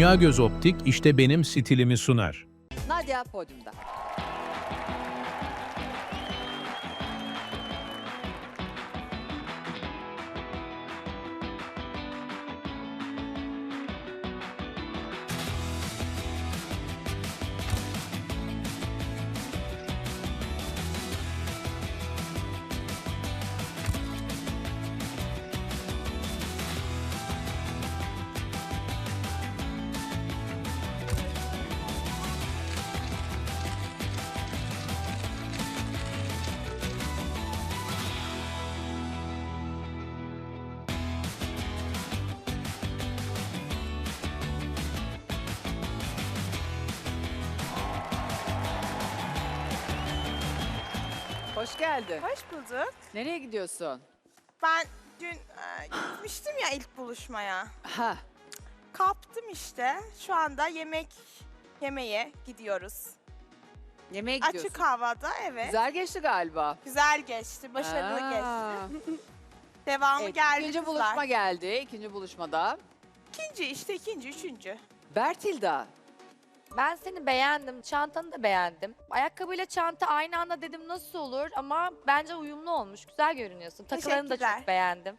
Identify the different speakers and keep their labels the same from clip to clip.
Speaker 1: Dünya Göz Optik işte benim stilimi sunar.
Speaker 2: Nadia podyumda. Hoş geldin.
Speaker 3: Hoş bulduk.
Speaker 2: Nereye gidiyorsun?
Speaker 3: Ben dün e, gitmiştim ya ilk buluşmaya.
Speaker 2: Ha,
Speaker 3: Kaptım işte. Şu anda yemek yemeye gidiyoruz.
Speaker 2: yemeğe gidiyorsun.
Speaker 3: Açık havada evet. Güzel,
Speaker 2: Güzel geçti galiba.
Speaker 3: geçti, başarılı
Speaker 2: Aa.
Speaker 3: geçti. Devamı
Speaker 2: Evet,
Speaker 3: geldi
Speaker 2: ikinci
Speaker 3: kızlar.
Speaker 2: buluşma geldi. İkinci buluşmada.
Speaker 3: İkinci işte ikinci, üçüncü.
Speaker 2: Bertilda.
Speaker 4: Ben seni beğendim. Çantanı da beğendim. Ayakkabıyla çanta aynı anda dedim nasıl olur ama bence uyumlu olmuş. Güzel görünüyorsun. Takılarını da
Speaker 3: Teşekkürler.
Speaker 4: çok beğendim.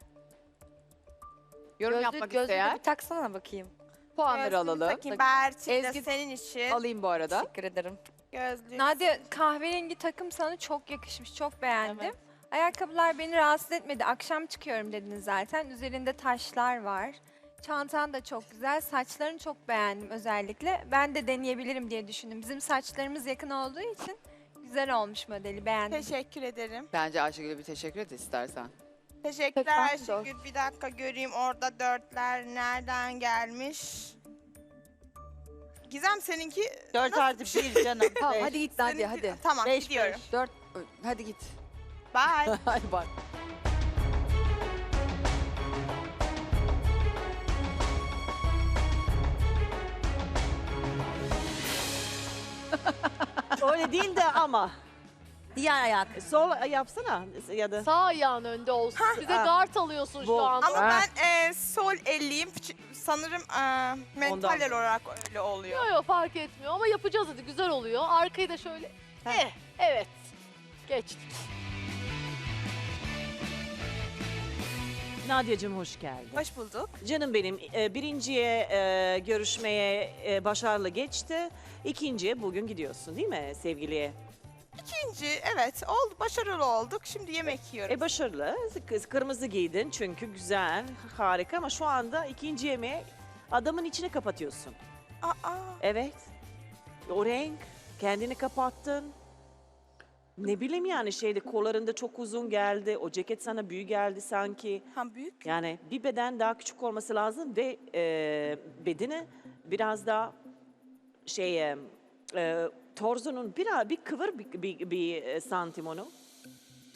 Speaker 2: Yorum
Speaker 4: Gözlük-
Speaker 2: yapmak
Speaker 4: gözlüğü de
Speaker 2: isteyen
Speaker 4: bir taksana bakayım.
Speaker 2: puanları
Speaker 3: Gözlüğümü
Speaker 2: alalım.
Speaker 3: takayım. Berçin de
Speaker 2: Ezgi-
Speaker 3: senin için.
Speaker 2: Alayım bu arada.
Speaker 4: Teşekkür ederim.
Speaker 3: Gözlüğü.
Speaker 5: Nadia kahverengi takım sana çok yakışmış. Çok beğendim.
Speaker 3: Evet.
Speaker 5: Ayakkabılar beni rahatsız etmedi. Akşam çıkıyorum dediniz zaten. Üzerinde taşlar var. Çantan da çok güzel. Saçlarını çok beğendim özellikle. Ben de deneyebilirim diye düşündüm. Bizim saçlarımız yakın olduğu için güzel olmuş modeli. Beğendim.
Speaker 3: Teşekkür ederim.
Speaker 2: Bence Ayşegül'e bir teşekkür et istersen.
Speaker 3: Teşekkürler? Ayşegül. Bir dakika göreyim orada dörtler nereden gelmiş. Gizem seninki...
Speaker 6: Dört artı
Speaker 3: bir şey?
Speaker 6: canım.
Speaker 2: Tamam
Speaker 6: Beş.
Speaker 2: hadi git Nadia
Speaker 3: seninki-
Speaker 2: hadi.
Speaker 3: Tamam
Speaker 6: Beş,
Speaker 3: gidiyorum.
Speaker 6: beş.
Speaker 2: Dört, hadi git.
Speaker 3: Bye.
Speaker 2: Hadi bak.
Speaker 6: Öyle değil de ama.
Speaker 7: Diğer ayak.
Speaker 6: Sol yapsana ya da.
Speaker 8: Sağ ayağın önde olsun. Bize
Speaker 6: ha.
Speaker 8: guard alıyorsun
Speaker 6: Bu.
Speaker 8: şu anda.
Speaker 3: Ama
Speaker 2: Ha.
Speaker 3: ben e, sol elliyim. Ç- Sanırım e, mental
Speaker 6: Ondan.
Speaker 3: olarak öyle oluyor.
Speaker 8: Yok yok fark etmiyor ama yapacağız hadi güzel oluyor. Arkayı da şöyle. Eh, evet. Geçtik.
Speaker 9: Nadia'cığım hoş geldin.
Speaker 3: Hoş bulduk.
Speaker 9: Canım benim e, birinciye e, görüşmeye e, başarılı geçti. İkinciye bugün gidiyorsun değil mi sevgiliye?
Speaker 3: İkinci evet oldu başarılı olduk. Şimdi yemek yiyoruz.
Speaker 9: E başarılı. Kız kırmızı giydin çünkü güzel, harika ama şu anda ikinci yemeği adamın içine kapatıyorsun.
Speaker 3: Aa,
Speaker 9: Evet. O renk kendini kapattın. Ne bileyim yani şeyde kollarında çok uzun geldi. O ceket sana büyük geldi sanki.
Speaker 3: ha büyük.
Speaker 9: Yani bir beden daha küçük olması lazım ve e, bedeni biraz daha şey e, torzunun biraz bir kıvır bir, bir, bir e, santim onu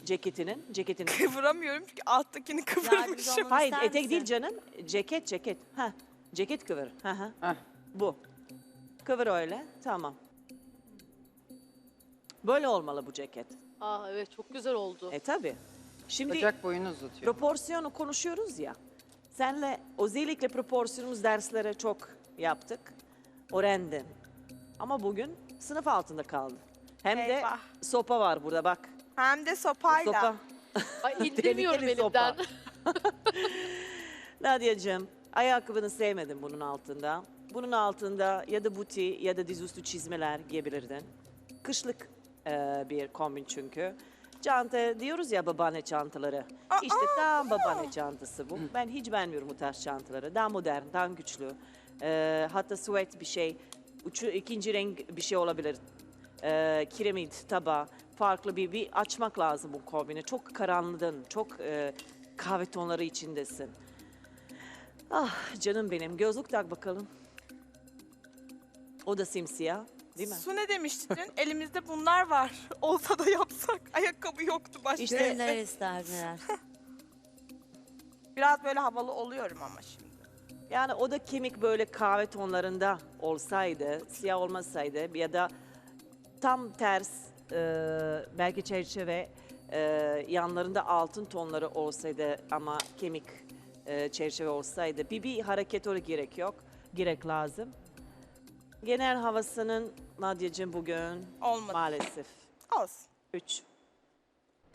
Speaker 9: ceketinin ceketinin.
Speaker 3: Kıvıramıyorum çünkü alttakini kıvırmışım.
Speaker 7: olmamı
Speaker 9: Hayır
Speaker 7: ister
Speaker 9: etek değil
Speaker 7: misin?
Speaker 9: canım ceket ceket. Ha ceket kıvır. Ha ha.
Speaker 2: Heh.
Speaker 9: Bu. Kıvır öyle. Tamam. Böyle olmalı bu ceket.
Speaker 8: Aa evet çok güzel oldu.
Speaker 9: E tabi. Şimdi
Speaker 2: Bacak boyunu uzatıyor.
Speaker 9: proporsiyonu konuşuyoruz ya. Senle özellikle proporsiyonumuz derslere çok yaptık. Öğrendin. Ama bugün sınıf altında kaldı. Hem de
Speaker 3: Eyvah.
Speaker 9: sopa var burada bak.
Speaker 3: Hem de sopayla.
Speaker 9: Sopa.
Speaker 8: Ay indirmiyorum
Speaker 9: Tehlikeli sopa.
Speaker 8: elimden.
Speaker 9: Nadia'cığım ayakkabını sevmedim bunun altında. Bunun altında ya da buti ya da dizüstü çizmeler giyebilirdin. Kışlık e, bir kombin çünkü. Çanta diyoruz ya babaanne çantaları. İşte tam babaanne çantası bu. Ben hiç beğenmiyorum bu tarz çantaları. Daha modern, daha güçlü. E, hatta sweat bir şey. Uçu, ikinci renk bir şey olabilir. E, kiremit, taba. Farklı bir, bir açmak lazım bu kombini. Çok karanlıdın, çok e, kahve tonları içindesin. Ah canım benim. Gözlük tak bakalım. O da simsiyah. Değil mi?
Speaker 3: Su ne demişti dün? Elimizde bunlar var. Olsa da yapsak. Ayakkabı yoktu başka.
Speaker 9: İşte-
Speaker 7: neler ister neler.
Speaker 3: Biraz böyle havalı oluyorum ama şimdi.
Speaker 9: Yani o da kemik böyle kahve tonlarında olsaydı, siyah olmasaydı ya da tam ters e, belki çerçeve e, yanlarında altın tonları olsaydı ama kemik e, çerçeve olsaydı bir, bir hareket öyle gerek yok. gerek lazım. Genel havasının Nadia'cığım bugün
Speaker 3: Olmadı.
Speaker 9: maalesef
Speaker 3: Olsun.
Speaker 9: 3.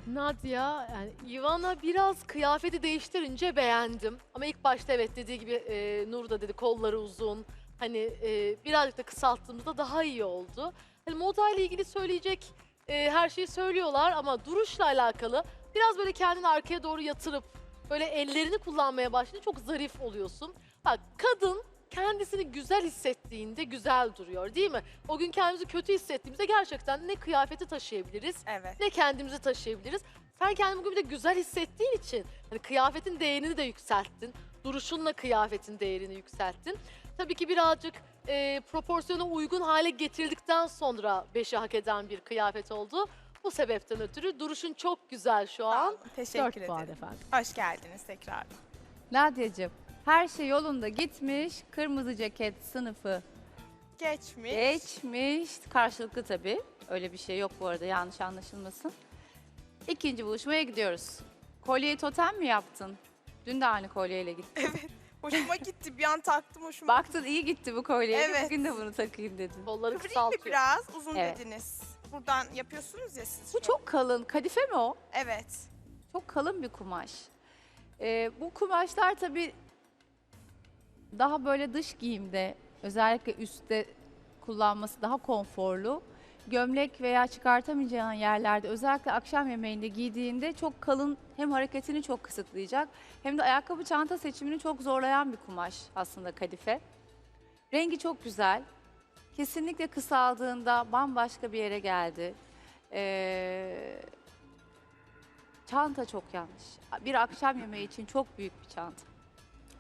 Speaker 8: Nadia, yani Ivana biraz kıyafeti değiştirince beğendim. Ama ilk başta evet dediği gibi e, Nur da dedi kolları uzun. Hani e, birazcık da kısalttığımızda daha iyi oldu. Hani moda ile ilgili söyleyecek e, her şeyi söylüyorlar ama duruşla alakalı biraz böyle kendini arkaya doğru yatırıp böyle ellerini kullanmaya başlayınca çok zarif oluyorsun. Bak kadın kendisini güzel hissettiğinde güzel duruyor değil mi? O gün kendimizi kötü hissettiğimizde gerçekten ne kıyafeti taşıyabiliriz
Speaker 3: Evet.
Speaker 8: ne kendimizi taşıyabiliriz. Sen kendini bugün bir de güzel hissettiğin için hani kıyafetin değerini de yükselttin. Duruşunla kıyafetin değerini yükselttin. Tabii ki birazcık e, proporsiyona uygun hale getirildikten sonra beşi hak eden bir kıyafet oldu. Bu sebepten ötürü duruşun çok güzel şu
Speaker 3: Sağ
Speaker 8: an.
Speaker 3: olun. Teşekkür ederim. Hoş geldiniz tekrar.
Speaker 10: Nadia'cığım her şey yolunda gitmiş. Kırmızı ceket sınıfı
Speaker 3: Geçmiş.
Speaker 10: geçmiş. Karşılıklı tabii. Öyle bir şey yok bu arada yanlış anlaşılmasın. İkinci buluşmaya gidiyoruz. Kolyeyi totem mi yaptın? Dün de aynı kolyeyle gittin.
Speaker 3: Hoşuma gitti. Bir an taktım hoşuma
Speaker 10: Baktın iyi gitti bu kolye.
Speaker 3: Evet.
Speaker 10: Bugün de bunu takayım dedin.
Speaker 8: Kolları
Speaker 3: Kıvrayım mı
Speaker 8: kısaltıyor.
Speaker 3: biraz? Uzun
Speaker 10: Evet.
Speaker 3: dediniz. Buradan yapıyorsunuz ya siz.
Speaker 10: Bu
Speaker 3: şu.
Speaker 10: çok kalın. Kadife mi o?
Speaker 3: Evet.
Speaker 10: Çok kalın bir kumaş. Ee, bu kumaşlar tabii daha böyle dış giyimde özellikle üstte kullanması daha konforlu. Gömlek veya çıkartamayacağın yerlerde özellikle akşam yemeğinde giydiğinde çok kalın hem hareketini çok kısıtlayacak hem de ayakkabı çanta seçimini çok zorlayan bir kumaş aslında kadife. Rengi çok güzel. Kesinlikle kısaldığında bambaşka bir yere geldi. Ee, Çanta çok yanlış. Bir akşam yemeği için çok büyük bir çanta.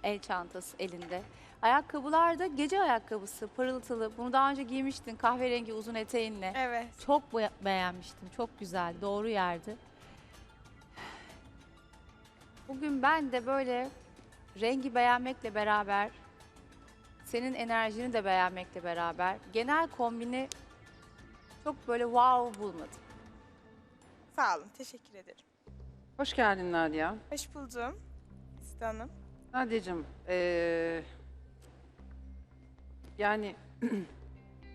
Speaker 10: El çantası elinde. Ayakkabılar da gece ayakkabısı, pırıltılı. Bunu daha önce giymiştin kahverengi uzun eteğinle.
Speaker 3: Evet.
Speaker 10: Çok be- beğenmiştim. Çok güzel. Doğru yerdi. Bugün ben de böyle rengi beğenmekle beraber senin enerjini de beğenmekle beraber genel kombini çok böyle wow bulmadım.
Speaker 3: Sağ olun. Teşekkür ederim.
Speaker 11: Hoş geldin Nadia.
Speaker 3: Hoş buldum. Sida Hanım.
Speaker 11: Nadia'cığım, eee, yani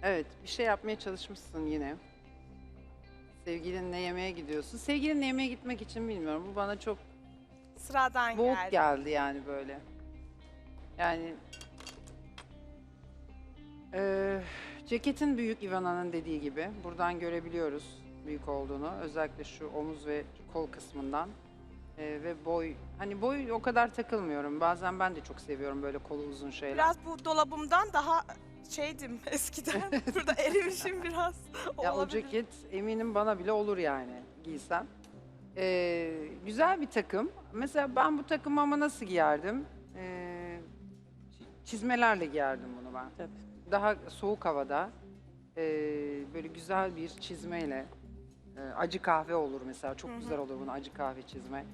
Speaker 11: evet bir şey yapmaya çalışmışsın yine. Sevgilinle yemeğe gidiyorsun. Sevgilinle yemeğe gitmek için bilmiyorum. Bu bana çok
Speaker 3: Sıradan
Speaker 11: boğuk
Speaker 3: geldi.
Speaker 11: geldi yani böyle. Yani eee, ceketin büyük Ivana'nın dediği gibi. Buradan görebiliyoruz büyük olduğunu. Özellikle şu omuz ve kol kısmından. Eee, ve boy, hani boy o kadar takılmıyorum. Bazen ben de çok seviyorum böyle kolu uzun şeyler.
Speaker 3: Biraz bu dolabımdan daha şeydim eskiden. Burada erimişim biraz.
Speaker 11: Ya o
Speaker 3: Olabilir.
Speaker 11: ceket eminim bana bile olur yani giysem. Ee, güzel bir takım. Mesela ben bu takımı ama nasıl giyerdim? Ee, çizmelerle giyerdim bunu ben.
Speaker 9: Tabii.
Speaker 11: Daha soğuk havada ee, böyle güzel bir çizmeyle ee, acı kahve olur mesela. Çok güzel olur bunu acı kahve çizme.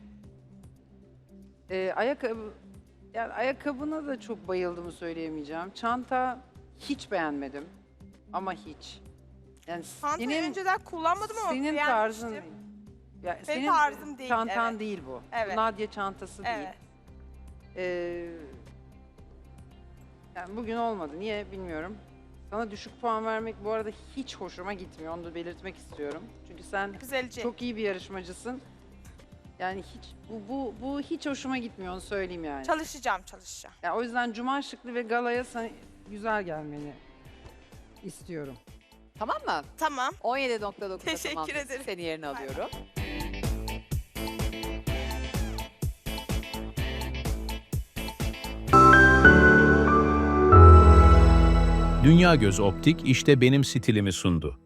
Speaker 11: Ee, ayakkabı yani ayakkabına da çok bayıldığımı söyleyemeyeceğim. Çanta hiç beğenmedim. Ama hiç. Yani
Speaker 3: Çantayı
Speaker 11: senin
Speaker 3: önceden kullanmadım ama
Speaker 11: senin
Speaker 3: beğenmiştim.
Speaker 11: tarzın ya senin
Speaker 3: tarzım değil,
Speaker 11: çantan
Speaker 3: evet.
Speaker 11: değil bu.
Speaker 3: Evet.
Speaker 11: Nadia çantası değil.
Speaker 3: Evet.
Speaker 11: Ee, yani bugün olmadı. Niye bilmiyorum. Sana düşük puan vermek bu arada hiç hoşuma gitmiyor. Onu da belirtmek istiyorum. Çünkü sen
Speaker 3: Güzelce.
Speaker 11: çok iyi bir yarışmacısın. Yani hiç bu bu bu hiç hoşuma gitmiyor onu söyleyeyim yani.
Speaker 3: Çalışacağım, çalışacağım.
Speaker 11: Ya o yüzden cuma şıklı ve galaya sana güzel gelmeni istiyorum.
Speaker 2: Tamam mı?
Speaker 3: Tamam.
Speaker 2: 17.9'da
Speaker 3: Teşekkür ederim.
Speaker 2: Seni yerine alıyorum.
Speaker 1: Dünya Göz Optik işte benim stilimi sundu.